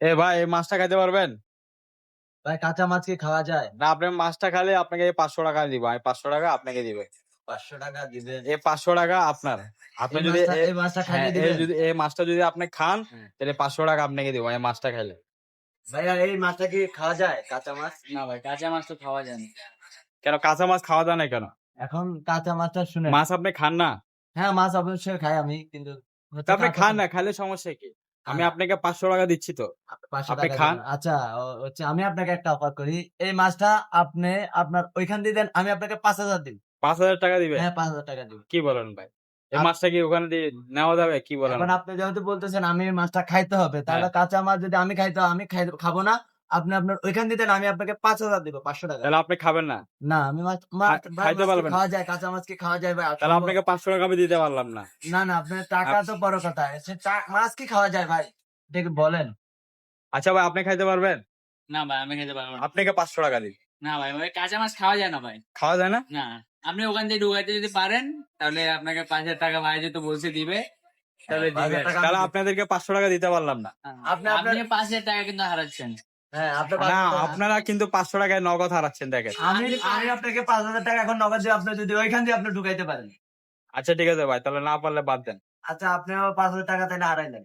এ ভাই এই মাছটা খাইতে পারবেন? ভাই কাঁচা মাছ কি খাওয়া যায়? না আপনি মাছটা খালে আপনাকে পাঁচশো টাকা দিব। আমি পাঁচশো টাকা আপনাকে দিবে। পাঁচশো টাকা দিবেন এই পাঁচশো টাকা আপনার। আপনি যদি মাছটা- এই মাছটা হ্যাঁ, খাইয়ে দিবেন। যদি এই মাছটা যদি আপনি খান। তাহলে পাঁচশো টাকা আপনাকে দিব এই মাছটা খাইলে। ভাইয়া এই মাছটা কি খাওয়া যায়? কাঁচা মাছ? না ভাই কাঁচা মাছ তো খাওয়া যায় না। কেন কাঁচা মাছ খাওয়া যায় না কেন? এখন কাঁচা মাছটা শুনে মাছ আপনি খান না? হ্যাঁ মাছ অবশ্যই খাই আমি কিন্তু আপনি খান না খাইলে সমস্যা কি? আমি হ্যাঁ। আপনাকে পাঁচশো টাকা দিচ্ছি তো। আপনি খান। আচ্ছা হচ্ছে আমি আপনাকে একটা অফার করি। এই মাছটা আপনি আপনার ওইখান দিয়ে দেন আমি আপনাকে পাঁচ হাজার দিন পাঁচ হাজার টাকা দিবে? হ্যাঁ পাঁচ হাজার টাকা দিবে। কি বলেন ভাই? এই মাছটা কি ওখানে দিয়ে নেওয়া যাবে? কি বলেন? এখন আপনি যেহেতু বলতেছেন আমি মাছটা খাইতে হবে। তাহলে হ্যাঁ। কাঁচা মাছ যদি আমি খাইতে আমি খাব না। আপনি আপনার ওইখান দিয়ে দেন আমি আপনাকে পাঁচ হাজার দিব পাঁচশো টাকা। তাহলে আপনি খাবেন না? না আমি মাছ খাইতে পারবেন? খাওয়া যায় কাঁচা মাছ কি খাওয়া যায় ভাই তাহলে আপনাকে পাঁচশো টাকা আমি দিতে পারলাম না। না না আপনার টাকা তো বড় কথা সে মাছ কি খাওয়া যায় ভাই। দেখে বলেন। আচ্ছা ভাই আপনি খাইতে পারবেন? না ভাই আমি খেতে পারব না। আপনাকে পাঁচশো টাকা দিই। না ভাই ভাই কাঁচা মাছ খাওয়া যায় না ভাই। খাওয়া যায় না? না আপনি ওখান থেকে ঢুকাইতে যদি পারেন তাহলে আপনাকে পাঁচ হাজার টাকা ভাই যেহেতু বলছে দিবে তাহলে তাহলে আপনাদেরকে পাঁচশো টাকা দিতে পারলাম না। হ্যাঁ, আপনি আপনার- আপনি পাঁচ হাজার টাকা কিন্তু হারাচ্ছেন। হ্যাঁ আপনারা কিন্তু পাঁচশো টাকায় নগদ হারাচ্ছেন দেখেন। আমি আমি আপনাকে পাঁচ হাজার টাকা এখন নগদ দিয়ে আপনি যদি ওইখান দিয়ে আপনি ঢুকাইতে পারেন। আচ্ছা ঠিক আছে ভাই তাহলে না পারলে বাদ দেন। আচ্ছা আপনি পাঁচ হাজার টাকা তাহলে হারাইলেন।